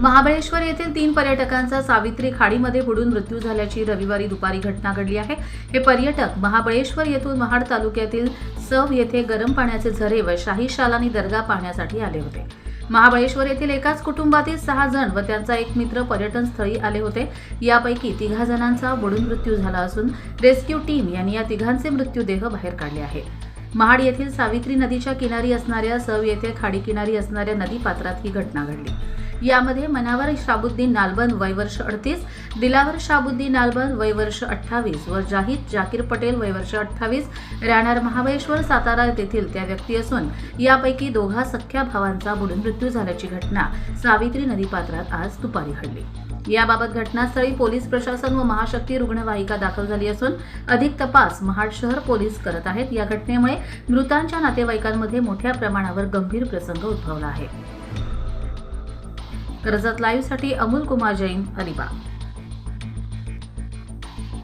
महाबळेश्वर येथील तीन पर्यटकांचा सावित्री खाडीमध्ये बुडून मृत्यू झाल्याची रविवारी दुपारी घटना घडली आहे. हे पर्यटक महाबळेश्वर येथून महाड तालुक्यातील सव येथे गरम पाण्याचे झरे व शाही शालानी दर्गा पाहण्यासाठी आले होते. महाबळेश्वर येथील एकाच कुटुंबातील सहा जण व त्यांचा एक मित्र पर्यटन स्थळी आले होते. यापैकी तिघा जणांचा बुडून मृत्यू झाला असून रेस्क्यू टीम यांनी या तिघांचे मृत्यूदेह बाहेर काढले आहे महाड येथील सावित्री नदीच्या किनारी असणाऱ्या सव येथे खाडी किनारी असणाऱ्या नदी पात्रात ही घटना घडली. यामध्ये मनावर शाबुद्दीन नालबंद वय वर्ष अडतीस दिलावर शाबुद्दीन नालबंद वय वर्ष अठ्ठावीस व जाहीद जाकीर पटेल वय वर्ष अठ्ठावीस राहणार महाबळेश्वर सातारा तेथील त्या व्यक्ती असून यापैकी दोघा सख्या भावांचा बुडून मृत्यू झाल्याची घटना सावित्री नदीपात्रात आज दुपारी घडली. याबाबत घटनास्थळी पोलीस प्रशासन व महाशक्ती रुग्णवाहिका दाखल झाली असून अधिक तपास महाड शहर पोलीस करत आहेत. या घटनेमुळे मृतांच्या नातेवाईकांमध्ये मोठ्या प्रमाणावर गंभीर प्रसंग उद्भवला आहे. कर्जत लाईव्हसाठी अमोल कुमार जैन अलिबाग.